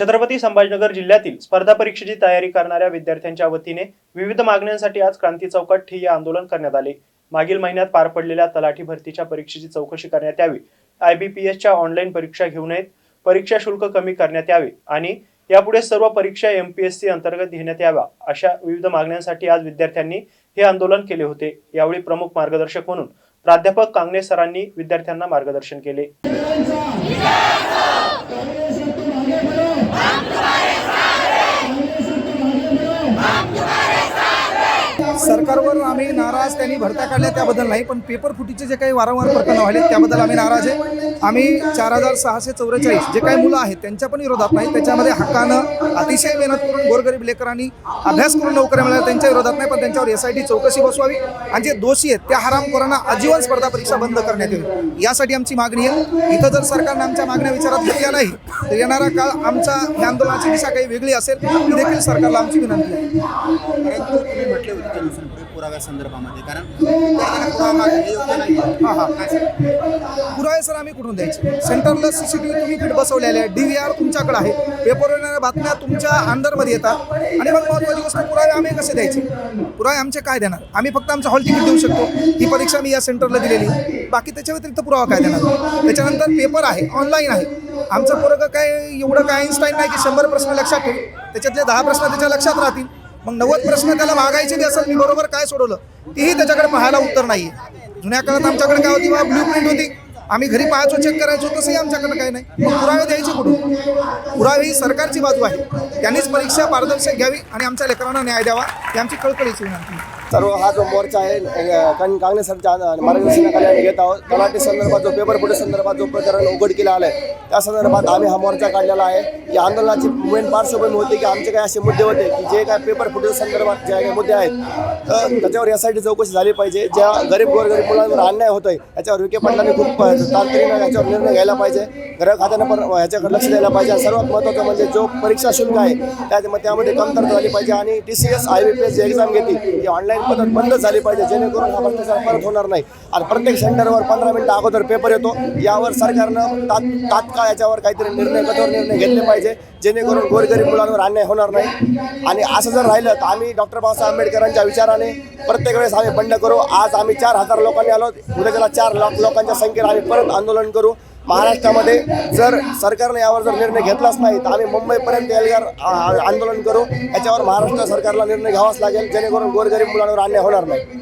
छत्रपती संभाजीनगर जिल्ह्यातील स्पर्धा परीक्षेची तयारी करणाऱ्या विद्यार्थ्यांच्या वतीने विविध मागण्यांसाठी आज क्रांती चौकात ठिय्या आंदोलन करण्यात आले. मागील महिन्यात पार पडलेल्या तलाठी भरतीच्या परीक्षेची चौकशी करण्यात यावी. आयबीपीएसच्या ऑनलाईन परीक्षा घेऊ नयेत. परीक्षा शुल्क कमी करण्यात यावे आणि यापुढे सर्व परीक्षा एमपीएससी अंतर्गत घेण्यात याव्या अशा विविध मागण्यांसाठी आज विद्यार्थ्यांनी हे आंदोलन केले होते. यावेळी प्रमुख मार्गदर्शक म्हणून प्राध्यापक कांगणे सरांनी विद्यार्थ्यांना मार्गदर्शन केले. सरकारवर आम्ही नाराज त्यांनी भरत्या काढल्या त्याबद्दल नाही पण पेपर फुटीचे जे काही वारंवार प्रकरण व्हायले त्याबद्दल आम्ही नाराज आहे. आम्ही चार हजार सहाशे चौवेचाळीस जे काही मुलं आहेत त्यांच्या पण विरोधात नाही त्याच्यामध्ये हक्कानं अतिशय मेहनत करून गोरगरीब लेकरांनी अभ्यास करून नोकऱ्या मिळाल्या त्यांच्या विरोधात नाही पण त्यांच्यावर एस आय टी चौकशी बसवावी. आणि जे दोषी आहेत त्या हरामखोरांना आजीवन स्पर्धा परीक्षा बंद करण्यात येईल. यासाठी आमची मागणी आहे. इथं जर सरकारनं आमच्या मागण्या विचारात घेतल्या नाही तर येणारा काळ आमच्या या आंदोलनाची दिशा काही वेगळी असेल ही देखील सरकारला आमची विनंती आहे. परंतु तुम्ही म्हटले होते त्या पुराव्या संदर्भामध्ये. कारण पुरावा मागणे योग्य नाही. हां हां पुरावे सर आम्ही कुठून द्यायचे? सेंटरला सी सी टी व्ही तुम्ही फिट बसवलेले आहे. डी व्ही आर तुमच्याकडे आहे. पेपर बातम्या तुमच्या अंडरमध्ये येतात. आणि मग महत्त्वाची गोष्ट पुरावे आम्ही कसे द्यायचे? पुरावे आमचे काय देणार? आम्ही फक्त आमचं हॉल तिकीट देऊ शकतो. ही परीक्षा मी या सेंटरला दिलेली. बाकी त्याच्या व्यतिरिक्त पुरावा काय देणार? त्याच्यानंतर पेपर आहे. ऑनलाईन आहे. आमचं पोरगं काय एवढं काय आईन्स्टाईन नाही की शंभर प्रश्न लक्षात ठेवू. त्याच्यातले दहा प्रश्न त्याच्या लक्षात राहतील. मग नव्वद प्रश्न त्याला मागायचे ते असेल मी बरोबर काय सोडवलं? तेही त्याच्याकडे पाहायला उत्तर नाही आहे जुन्या काळात आमच्याकडे काय होती बा ब्ल्यू प्रिंट होती. आम्ही घरी पाहायचो चेक करायचो तसंही आमच्याकडे काही नाही. मग पुरावे द्यायचे कुठून? पुरावे ही सरकारची बाजू आहे. त्यांनीच परीक्षा पारदर्शक घ्यावी आणि आमच्या लेकरांना न्याय द्यावा. ही आमची कळकळीची विनंती सर्व हा जो मोर्चा आहे अ, सरच्या मार्गदर्शनाखाली आम्ही घेत आहोत तलाठी संदर्भात जो पेपर फुटे संदर्भात जो प्रकरण उघडकीला आलं आहे त्या संदर्भात आम्ही हा मोर्चा काढलेला आहे. या आंदोलनाची मेन पार्श्वभूमी होती की आमचे काही असे मुद्दे होते की जे काय पेपर फुटे संदर्भात जे काही मुद्दे आहेत तर त्याच्यावर यासाठी चौकशी झाली पाहिजे. ज्या गरीब गोरगरीब मुलांवर अन्याय होतोय याच्यावर विखे पाटलांनी खूप तातडीनं याच्यावर निर्णय घ्यायला पाहिजे. ग्रह खात्यानं पण ह्याच्याकडे लक्ष द्यायला पाहिजे. सर्वात महत्त्वाचं म्हणजे जो परीक्षा शुल्क आहे त्या त्यामध्ये कमतरता झाली पाहिजे. आणि T C S I B P S G exam घेतली ती ऑनलाईन पद्धत बंद झाली पाहिजे जेणेकरून हा भ्रष्टाचार परत होणार नाही. आणि प्रत्येक सेंटरवर पंधरा मिनिटं अगोदर पेपर येतो. यावर सरकारनं तात तात्काळ याच्यावर काहीतरी निर्णय कठोर निर्णय घेतले पाहिजे जेणेकरून गोरगरीब मुलांवर अन्याय होणार नाही. आणि असं जर राहिलं तर आम्ही डॉक्टर बाबासाहेब आंबेडकरांच्या विचाराने प्रत्येक वेळेस आम्ही बंड करू. आज आम्ही चार हजार लोकांनी आलो. उद्या त्याला चार लाख लोकांच्या संख्येला आम्ही परत आंदोलन करू. महाराष्ट्रामध्ये जर सरकारने यावर जर निर्णय घेतलाच नाही तर आम्ही मुंबईपर्यंत एल्गार आंदोलन करू. याच्यावर महाराष्ट्र सरकारला निर्णय घ्यावाच लागेल जेणेकरून गोरगरीब मुलांवर अन्याय होणार नाही.